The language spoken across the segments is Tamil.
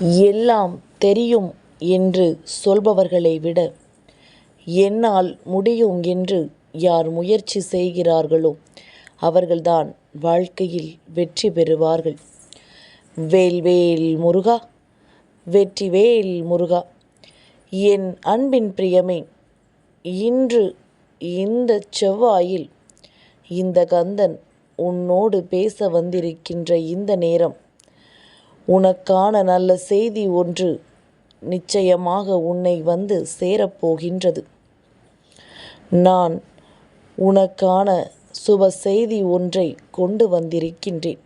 எல்லாம் தெரியும் என்று சொல்பவர்களை விட என்னால் முடியும் என்று யார் முயற்சி செய்கிறார்களோ அவர்கள்தான் வாழ்க்கையில் வெற்றி பெறுவார்கள். வேல்வேல் முருகா வெற்றிவேல் முருகா என் அன்பின் பிரியமே இன்று இந்த செவ்வாயில் இந்த கந்தன் உன்னோடு பேச வந்திருக்கின்ற இந்த நேரம் உனக்கான நல்ல செய்தி ஒன்று நிச்சயமாக உன்னை வந்து சேரப்போகின்றது. நான் உனக்கான சுப செய்தி ஒன்றை கொண்டு வந்திருக்கின்றேன்.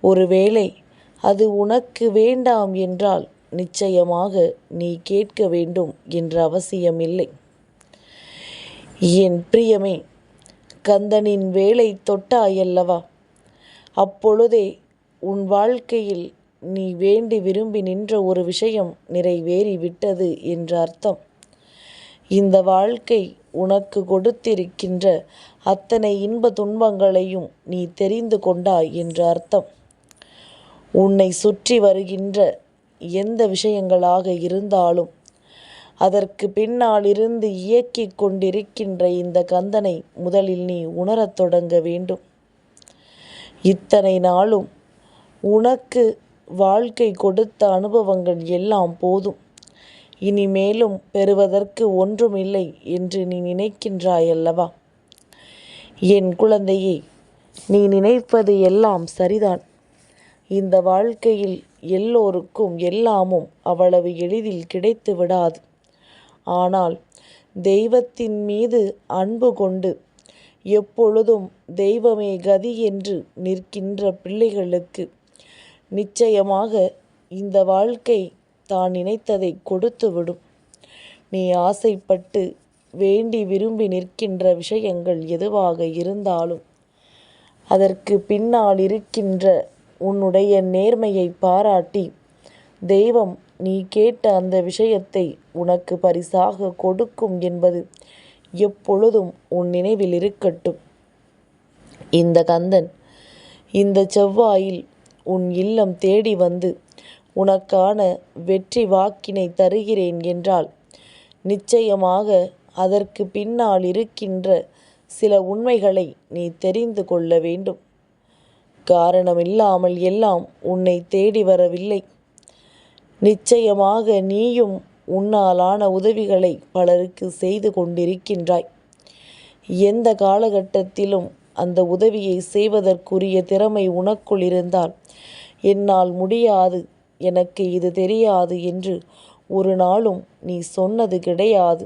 ஒருவேளை அது உனக்கு வேண்டாம் என்றால் நிச்சயமாக நீ கேட்க வேண்டும் என்ற அவசியமில்லை. என் பிரியமே கந்தனின் வேலை தொட்டாயல்லவா? அப்பொழுதே உன் வாழ்க்கையில் நீ வேண்டி விரும்பி நின்ற ஒரு விஷயம் நிறைவேறிவிட்டது என்ற அர்த்தம். இந்த வாழ்க்கை உனக்கு கொடுத்திருக்கின்ற அத்தனை இன்ப துன்பங்களையும் நீ தெரிந்து கொண்டாய் என்ற அர்த்தம். உன்னை சுற்றி வருகின்ற எந்த விஷயங்களாக இருந்தாலும் அதற்கு பின்னால் இருந்து இயக்கிக் கொண்டிருக்கின்ற இந்த கந்தனை முதலில் நீ உணரத் தொடங்க வேண்டும். இத்தனை நாளும் உனக்கு வாழ்க்கை கொடுத்த அனுபவங்கள் எல்லாம் போதும். இனிமேலும் பெறுவதற்கு ஒன்றுமில்லை என்று நீ நினைக்கின்றாயல்லவா? என் குழந்தையே நீ நினைப்பது எல்லாம் சரிதான். இந்த வாழ்க்கையில் எல்லோருக்கும் எல்லாமும் அவ்வளவு எளிதில் கிடைத்து விடாது. ஆனால் தெய்வத்தின் மீது அன்பு கொண்டு எப்பொழுதும் தெய்வமே கதி என்று நிற்கின்ற பிள்ளைகளுக்கு நிச்சயமாக இந்த வாழ்க்கை தான் நினைத்ததை கொடுத்துவிடும். நீ ஆசைப்பட்டு வேண்டி விரும்பி நிற்கின்ற விஷயங்கள் எதுவாக இருந்தாலும் அதற்கு பின்னால் இருக்கின்ற உன்னுடைய நேர்மையை பாராட்டி தெய்வம் நீ கேட்ட அந்த விஷயத்தை உனக்கு பரிசாக கொடுக்கும் என்பது எப்பொழுதும் உன் நினைவில் இருக்கட்டும். இந்த கந்தன் இந்த செவ்வாயில் உன் இல்லம் தேடி வந்து உனக்கான வெற்றி வாக்கினை தருகிறேன் என்றால் நிச்சயமாக அதற்கு பின்னால் இருக்கின்ற சில உண்மைகளை நீ தெரிந்து கொள்ள வேண்டும். காரணமில்லாமல் எல்லாம் உன்னை தேடி வரவில்லை. நிச்சயமாக நீயும் உன்னாலான உதவிகளை பலருக்கு செய்து கொண்டிருக்கின்றாய். எந்த காலகட்டத்திலும் அந்த உதவியை செய்வதற்குரிய திறமை உனக்குள் இருந்தால் என்னால் முடியாது. எனக்கு இது தெரியாது என்று ஒரு நாளும் நீ சொன்னது கிடையாது.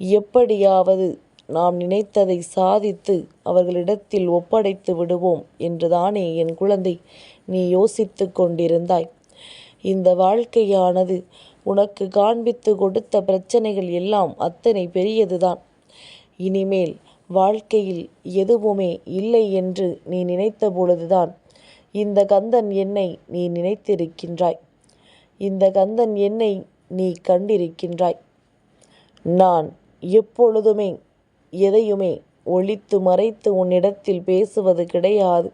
எப்படியாவது நாம் நினைத்ததை சாதித்து அவர்களிடத்தில் ஒப்படைத்து விடுவோம் என்றுதானே என் குழந்தை நீ யோசித்து கொண்டிருந்தாய். இந்த வாழ்க்கையானது உனக்கு காண்பித்து கொடுத்த பிரச்சனைகள் எல்லாம் அத்தனை பெரியதுதான். இனிமேல் வாழ்க்கையில் எதுவுமே இல்லை என்று நீ நினைத்த பொழுதுதான் இந்த கந்தன் என்னை நீ நினைத்திருக்கின்றாய். இந்த கந்தன் என்னை நீ கண்டிருக்கின்றாய். நான் எப்பொழுதுமே எதையுமே ஒழித்து மறைத்து உன்னிடத்தில் பேசுவது கிடையாது.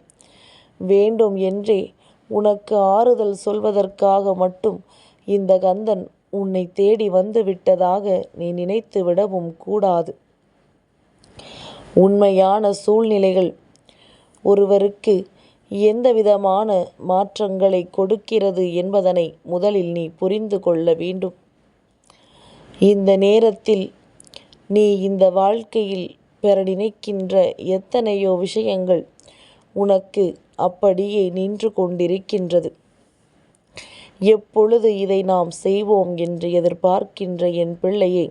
வேண்டும் என்றே உனக்கு ஆறுதல் சொல்வதற்காக மட்டும் இந்த கந்தன் உன்னை தேடி வந்து விட்டதாக நீ நினைத்து விடவும் கூடாது. உண்மையான சூழ்நிலைகள் ஒருவருக்கு எந்தவிதமான மாற்றங்களை கொடுக்கிறது என்பதனை முதலில் நீ புரிந்து கொள்ள வேண்டும். இந்த நேரத்தில் நீ இந்த வாழ்க்கையில் பெற நினைக்கின்ற எத்தனையோ விஷயங்கள் உனக்கு அப்படியே நின்று கொண்டிருக்கின்றது. எப்பொழுது இதை நாம் செய்வோம் என்று எதிர்பார்க்கின்ற என் பிள்ளையை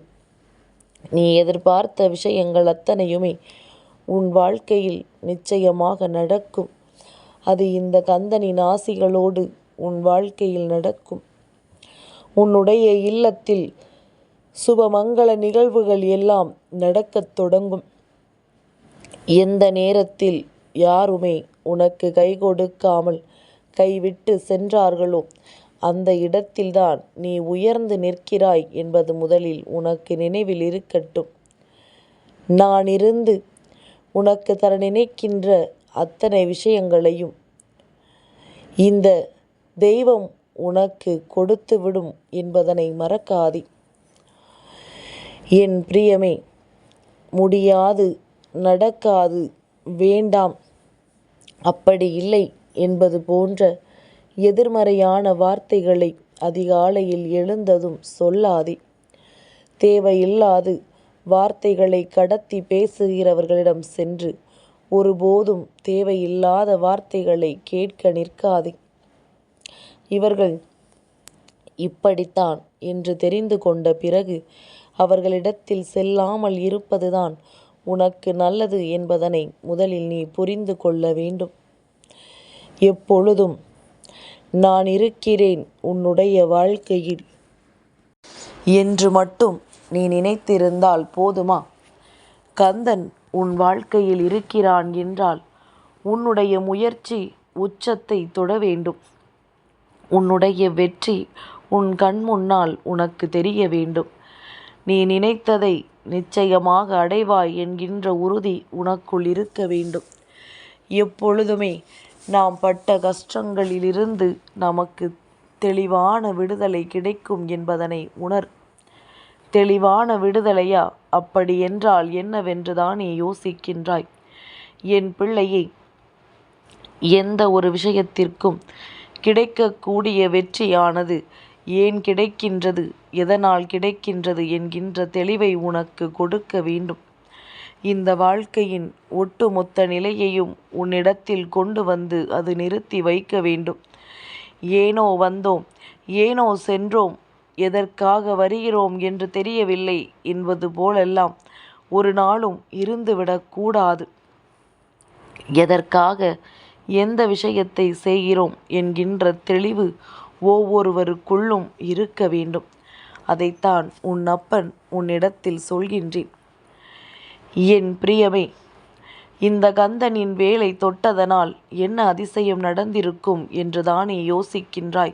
நீ எதிர்பார்த்த விஷயங்கள் அத்தனையுமே உன் வாழ்க்கையில் நிச்சயமாக நடக்கும். அது இந்த கந்தனின் ஆசிகளோடு உன் வாழ்க்கையில் நடக்கும். உன்னுடைய இல்லத்தில் சுபமங்கள நிகழ்வுகள் எல்லாம் நடக்கத் தொடங்கும். எந்த நேரத்தில் யாருமே உனக்கு கை கொடுக்காமல் கைவிட்டு சென்றார்களோ அந்த இடத்தில்தான் நீ உயர்ந்து நிற்கிறாய் என்பது முதலில் உனக்கு நினைவில் இருக்கட்டும். நான் இருந்து உனக்கு தர நினைக்கின்ற அத்தனை விஷயங்களையும் இந்த தெய்வம் உனக்கு கொடுத்துவிடும் என்பதனை மறக்காதே. என் பிரியமே முடியாது நடக்காது வேண்டாம். அப்படி இல்லை என்பது போன்ற எதிர்மறையான வார்த்தைகளை அதிகாலையில் எழுந்ததும் சொல்லாதே. தேவையில்லாது வார்த்தைகளை கடத்தி பேசுகிறவர்களிடம் சென்று ஒருபோதும் தேவையில்லாத வார்த்தைகளை கேட்க நிற்காதே. இவர்கள் இப்படித்தான் என்று தெரிந்து கொண்ட பிறகு அவர்களிடத்தில் செல்லாமல் இருப்பதுதான் உனக்கு நல்லது என்பதனை முதலில் நீ புரிந்து கொள்ள வேண்டும். எப்பொழுதும் நான் இருக்கிறேன் உன்னுடைய வாழ்க்கையில். என்று மட்டும் நீ நினைத்திருந்தால் போதுமா? கந்தன் உன் வாழ்க்கையில் இருக்கிறான் என்றால் உன்னுடைய முயற்சி உச்சத்தை தொட வேண்டும். உன்னுடைய வெற்றி உன் கண் முன்னால் உனக்கு தெரிய வேண்டும். நீ நினைத்ததை நிச்சயமாக அடைவாய் என்கின்ற உறுதி உனக்குள் இருக்க வேண்டும். எப்பொழுதுமே நாம் பட்ட கஷ்டங்களிலிருந்து நமக்கு தெளிவான விடுதலை கிடைக்கும் என்பதனை உணர். தெளிவான விடுதலையா? அப்படி என்றால் என்னவென்றுதானே யோசிக்கின்றாய். என் பிள்ளையை எந்த ஒரு விஷயத்திற்கும் கிடைக்கக்கூடிய வெற்றியானது ஏன் கிடைக்கின்றது எதனால் கிடைக்கின்றது என்கின்ற தெளிவை உனக்கு கொடுக்க வேண்டும். இந்த வாழ்க்கையின் ஒட்டுமொத்த நிலையையும் உன்னிடத்தில் கொண்டு வந்து அது நிறுத்தி வைக்க வேண்டும். ஏனோ வந்தோம் ஏனோ சென்றோம் எதற்காக வருகிறோம் என்று தெரியவில்லை என்பது போலெல்லாம் ஒரு நாளும் இருந்துவிடக்கூடாது எதற்காக எந்த விஷயத்தை செய்கிறோம் என்கின்ற தெளிவு ஒவ்வொருவருக்குள்ளும் இருக்க வேண்டும். அதைத்தான் உன் அப்பன் உன்னிடத்தில் சொல்கின்றேன். என் பிரியமே இந்த கந்தனின் வேலை தொட்டதனால் என்ன அதிசயம் நடந்திருக்கும் என்று தானே யோசிக்கின்றாய்.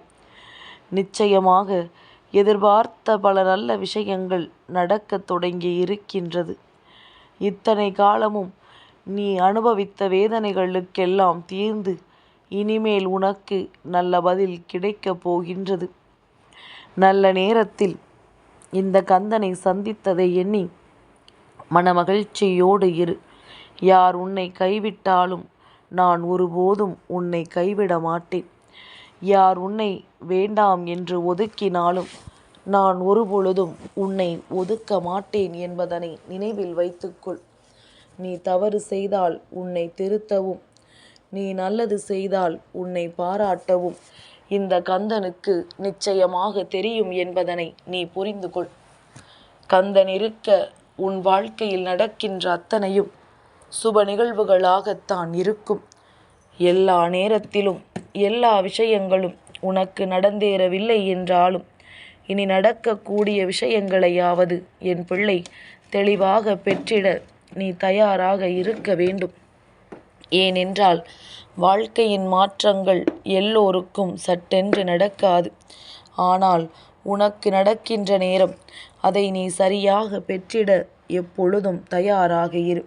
நிச்சயமாக எதிர்பார்த்த பல நல்ல விஷயங்கள் நடக்கத் தொடங்கி இருக்கின்றது இத்தனை காலமும் நீ அனுபவித்த வேதனைகளுக்கெல்லாம் தீர்ந்து இனிமேல் உனக்கு நல்ல பதில் கிடைக்கப் போகின்றது. நல்ல நேரத்தில் இந்த கந்தனை சந்தித்ததை எண்ணி மனமகிழ்ச்சியோடு இரு. யார் உன்னை கைவிட்டாலும் நான் ஒருபோதும் உன்னை கைவிட மாட்டேன். யார் உன்னை வேண்டாம் என்று ஒதுக்கினாலும் நான் ஒருபொழுதும் உன்னை ஒதுக்க மாட்டேன் என்பதனை நினைவில் வைத்துக்கொள். நீ தவறு செய்தால் உன்னை திருத்தவும். நீ நல்லது செய்தால் உன்னை பாராட்டவும். இந்த கந்தனுக்கு நிச்சயமாக தெரியும் என்பதனை நீ புரிந்து கொள் கந்தன் இருக்க உன் வாழ்க்கையில் நடக்கின்ற அத்தனையும் சுப நிகழ்வுகளாகத்தான் இருக்கும். எல்லா நேரத்திலும் எல்லா விஷயங்களும் உனக்கு நடந்தேறவில்லை என்றாலும் இனி நடக்கக்கூடிய விஷயங்களையாவது என் பிள்ளை தெளிவாக பெற்றிட நீ தயாராக இருக்க வேண்டும். ஏனென்றால் வாழ்க்கையின் மாற்றங்கள் எல்லோருக்கும் சட்டென்று நடக்காது. ஆனால் உனக்கு நடக்கின்ற நேரம் அதை நீ சரியாக பெற்றிட எப்பொழுதும் தயாராக இரு.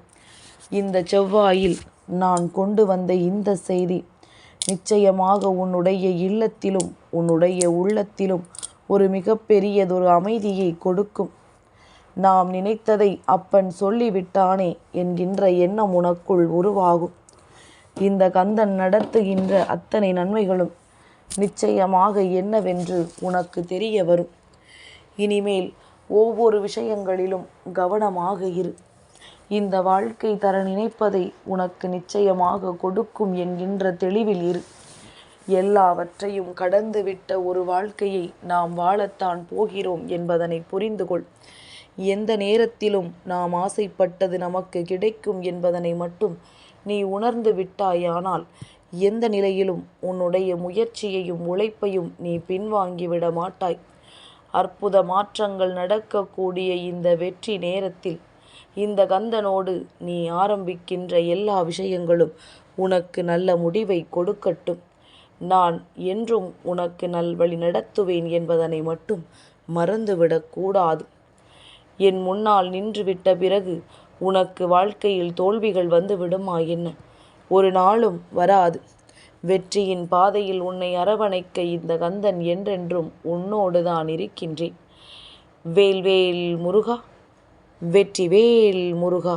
இந்த செவ்வாயில் நான் கொண்டு வந்த இந்த செய்தி நிச்சயமாக உன்னுடைய இல்லத்திலும் உன்னுடைய உள்ளத்திலும் ஒரு மிகப்பெரியதொரு அமைதியை கொடுக்கும். நாம் நினைத்ததை அப்பன் சொல்லிவிட்டானே என்கின்ற எண்ணம் உனக்குள் உருவாகும். இந்த கந்தன் நடத்துகின்ற அத்தனை நன்மைகளும் நிச்சயமாக என்னவென்று உனக்கு தெரிய வரும். இனிமேல் ஒவ்வொரு விஷயங்களிலும் கவனமாக இரு. இந்த வாழ்க்கை தர நினைப்பதை உனக்கு நிச்சயமாக கொடுக்கும் என்கின்ற தெளிவில் இரு. எல்லாவற்றையும் கடந்துவிட்ட ஒரு வாழ்க்கையை நாம் வாழத்தான் போகிறோம் என்பதனை புரிந்து கொள். எந்த நேரத்திலும் நாம் ஆசைப்பட்டது நமக்கு கிடைக்கும் என்பதனை மட்டும் நீ உணர்ந்து விட்டாயானால் எந்த நிலையிலும் உன்னுடைய முயற்சியையும் உழைப்பையும் நீ பின்வாங்கிவிட மாட்டாய். அற்புத மாற்றங்கள் நடக்கக்கூடிய இந்த வெற்றி நேரத்தில் இந்த கந்தனோடு நீ ஆரம்பிக்கின்ற எல்லா விஷயங்களும் உனக்கு நல்ல முடிவை கொடுக்கட்டும். நான் என்றும் உனக்கு நல்வழி நடத்துவேன் என்பதனை மட்டும் மறந்துவிடக்கூடாது என் முன்னால் நின்றுவிட்ட பிறகு உனக்கு வாழ்க்கையில் தோல்விகள் வந்து விடுமா என்ன? ஒரு நாளும் வராது. வெற்றியின் பாதையில் உன்னை அரவணைக்க இந்த கந்தன் என்றென்றும் உன்னோடு தான் இருக்கின்றேன். வேல்வேல் முருகா வெற்றி வேல் முருகா.